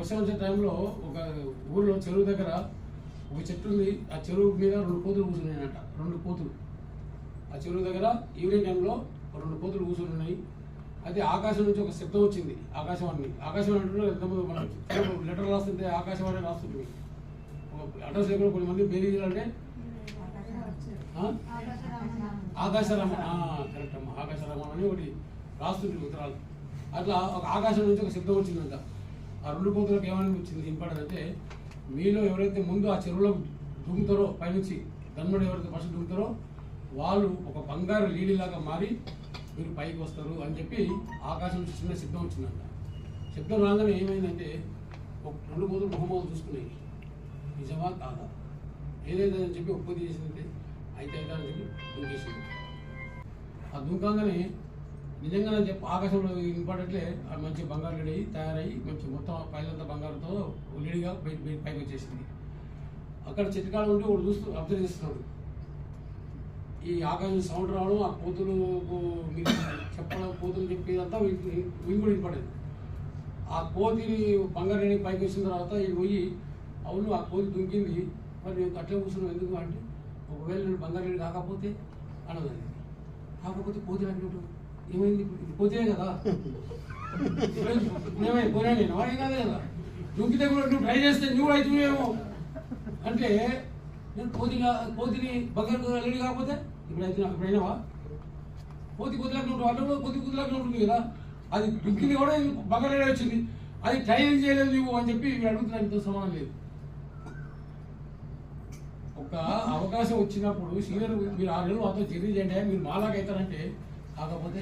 వర్షం వచ్చే టైంలో ఒక ఊర్లో చెరువు దగ్గర ఒక చెట్టు ఉంది. ఆ చెరువు మీద రెండు కోతులు కూర్చున్నాయంట రెండు కోతులు ఆ చెరువు దగ్గర ఈవినింగ్ టైంలో రెండు కోతులు కూర్చుని ఉన్నాయి అయితే ఆకాశం నుంచి ఒక శబ్దం వచ్చింది. ఆకాశవాణి ఆకాశవాణి అంటే ఎంతమంది మనం లెటర్ రాస్తుంటే ఆకాశవాణి రాస్తుంది. అడ్రస్ లేకుండా కొంతమంది బేరీజులు అంటే ఆ? ఆకాశరామ కరెక్ట్ అమ్మా. ఆకాశరామ అని ఒకటి రాస్తుంటుంది ఉత్తరాలు. అట్లా ఒక ఆకాశం నుంచి ఒక శబ్దం వచ్చిందంట. ఆ రెండు కోతులకు వచ్చింది? ఇంపార్టెంట్ అంటే మీలో ఎవరైతే ముందు ఆ చెరువులో దూకుతారో పైనుంచి దమ్ముడు ఎవరైతే ఫస్ట్ దూకుతారో వాళ్ళు ఒక బంగారు లీలిలాగా మారి మీరు పైకి వస్తారు అని చెప్పి ఆకాశం నుంచి చిన్న శబ్దం వచ్చిందంట. శబ్దం రాగానే ఏమైందంటే ఒక రెండు కోతులు మొహమ్మద్ చూసుకున్నాయి. నిజమా కాదా? ఏదైతే అని చెప్పి ఒప్పుది చేసిందంటే అయితే అయితే అని చెప్పి దుంకేసింది. ఆ దూకాగానే నిజంగానే చెప్పి ఆకాశంలో ఇంపార్టెంట్లే మంచి బంగారు లేడీ తయారయ్యి మంచి మొత్తం పైలంతా బంగారుతో లేడీగా పైకి వచ్చేసింది. అక్కడ చిట్కాడ ఉంటే వాడు చూస్తూ అబ్జర్వ్ చేస్తున్నాడు. ఈ ఆకాశం సౌండ్ రావడం ఆ కోతులు మీరు చెప్పడం కోతులు చెప్పేదంతా వీళ్ళు కూడా ఇంపార్టెంట్. ఆ కోతిని బంగారు లేడీ పైకి వచ్చిన తర్వాత ఇది పోయి అవును ఆ కోతి దుంకింది. మరి నేను అట్లే కూర్చున్నాను ఎందుకు అంటే ఒకవేళ నేను బంగారు లేడీ కాకపోతే అన్నది కాకపోతే కోతి అంటే ఏమైంది? పోతే కదా? ఏమైంది? పోయినా నేను? వాడే కాదే కదా? దుంకితే కూడా నువ్వు ట్రై చేస్తే నువ్వు అవుతున్నావేమో? అంటే నేను కోతి కా- కోతిని బంగారు లేడీ కాకపోతే ఇప్పుడు అయితే ఇప్పుడు అయినావా కోతి కుదిలాగా నువ్వు అట్లా కోతి కుదిలాగా ఉంటుంది కదా? అది దుక్కింది కూడా బగ్గర వచ్చింది. అది ట్రైనింగ్ చేయలేదు నువ్వు అని చెప్పి అడుగుతున్నా అడుగుతున్నాను ఇంత సమానం లేదు. ఒక అవకాశం వచ్చినప్పుడు సీనియర్ మీరు ఆ నెలలు మాతో చర్య చేయండి మీరు మాలాగైతారంటే అవుతారంటే కాకపోతే